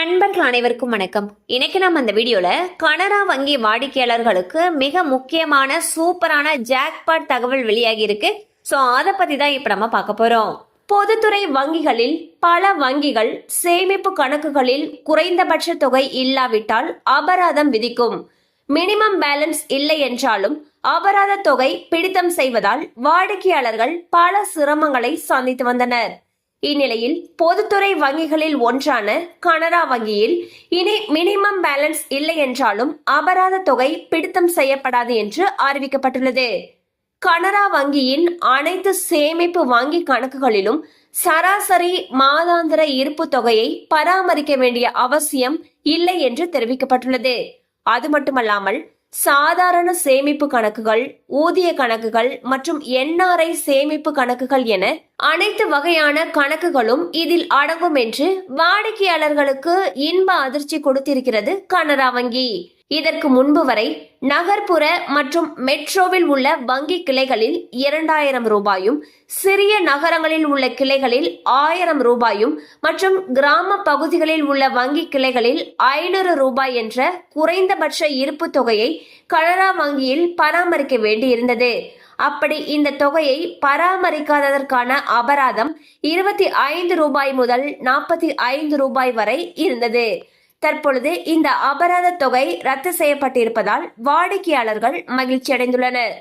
நண்பர்கள் அனைவருக்கும் வணக்கம். இன்னைக்கு நம்ம இந்த வீடியோல கனரா வங்கி வாடிக்கையாளர்களுக்கு மிக முக்கியமான சூப்பரான ஜாக்பாட் தகவல் வெளியாகி இருக்கு. ஸோ அதை பத்தி தான் இப்ப நம்ம பார்க்க போறோம். பொதுத்துறை வங்கிகளில் பல வங்கிகள் சேமிப்பு கணக்குகளில் குறைந்தபட்ச தொகை இல்லாவிட்டால் அபராதம் விதிக்கும். மினிமம் பேலன்ஸ் இல்லை என்றாலும் அபராத தொகை பிடித்தம் செய்வதால் வாடிக்கையாளர்கள் பல சிரமங்களை சந்தித்து வந்தனர். இந்நிலையில் பொதுத்துறை வங்கிகளில் ஒன்றான கனரா வங்கியில் இனி மினிமம் பேலன்ஸ் இல்லை என்றாலும் அபராத தொகை பிடித்தம் செய்யப்படாது என்று அறிவிக்கப்பட்டுள்ளது. கனரா வங்கியின் அனைத்து சேமிப்பு வங்கி கணக்குகளிலும் சராசரி மாதாந்திர இருப்பு தொகையை பராமரிக்க வேண்டிய அவசியம் இல்லை என்று தெரிவிக்கப்பட்டுள்ளது. அது மட்டுமல்லாமல் சாதாரண சேமிப்பு கணக்குகள் ஊதிய கணக்குகள் மற்றும் என்ஆர்ஐ சேமிப்பு கணக்குகள் என அனைத்து வகையான கணக்குகளும் இதில் அடங்கும் என்று வாடிக்கையாளர்களுக்கு இன்ப அதிர்ச்சி கொடுத்திருக்கிறது கனரா வங்கி. இதற்கு முன்பு வரை நகர்ப்புற மற்றும் மெட்ரோவில் உள்ள வங்கி கிளைகளில் இரண்டாயிரம் ரூபாயும் சிறிய நகரங்களில் உள்ள கிளைகளில் ஆயிரம் ரூபாயும் மற்றும் கிராம பகுதிகளில் உள்ள வங்கி கிளைகளில் ஐநூறு ரூபாய் என்ற குறைந்தபட்ச இருப்பு தொகையை கனரா வங்கியில் பராமரிக்க வேண்டியிருந்தது. அப்படி இந்த தொகையை பராமரிக்காததற்கான அபராதம் இருபத்தி ஐந்து ரூபாய் முதல் நாற்பத்தி ஐந்து ரூபாய் வரை இருந்தது. தற்பொழுது இந்த அபராத தொகை ரத்து செய்யப்பட்டிருப்பதால் வாடிக்கையாளர்கள் மகிழ்ச்சி அடைந்துள்ளனர்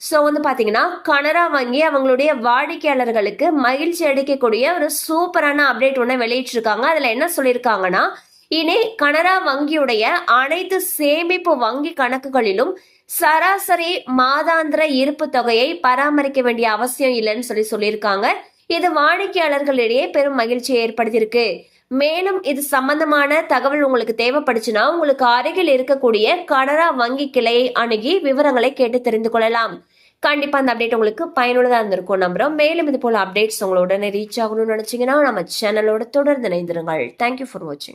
ஸோ வந்து பார்த்தீங்கன்னா கனரா வங்கி அவங்களுடைய வாடிக்கையாளர்களுக்கு மகிழ்ச்சி அளிக்கக்கூடிய ஒரு சூப்பரான அப்டேட் ஒன்று வெளியிட்டிருக்காங்க. அதில் என்ன சொல்லியிருக்காங்கன்னா இனி கனரா வங்கியுடைய அனைத்து சேமிப்பு வங்கி கணக்குகளிலும் சராசரி மாதாந்திர இருப்பு தொகையை பராமரிக்க வேண்டிய அவசியம் இல்லைன்னு சொல்லி சொல்லியிருக்காங்க. இது வாடிக்கையாளர்களிடையே பெரும் மகிழ்ச்சியை ஏற்படுத்தியிருக்கு. மேலும் இது சம்பந்தமான தகவல் உங்களுக்கு தேவைப்படுச்சுன்னா உங்களுக்கு அருகில் இருக்கக்கூடிய கனரா வங்கி கிளையை அணுகி விவரங்களை கேட்டு தெரிந்து கொள்ளலாம். கண்டிப்பா அந்த அப்டேட் உங்களுக்கு பயனுள்ளதாக இருந்திருக்கும் நம்புறோம். மேலும் இது போல அப்டேட்ஸ் உங்களோட ரீச் ஆகணும்னு நினைச்சீங்கன்னா நம்ம சேனலோட தொடர்ந்து இணைந்திருங்கள். தேங்க்யூ ஃபார் வாட்சிங்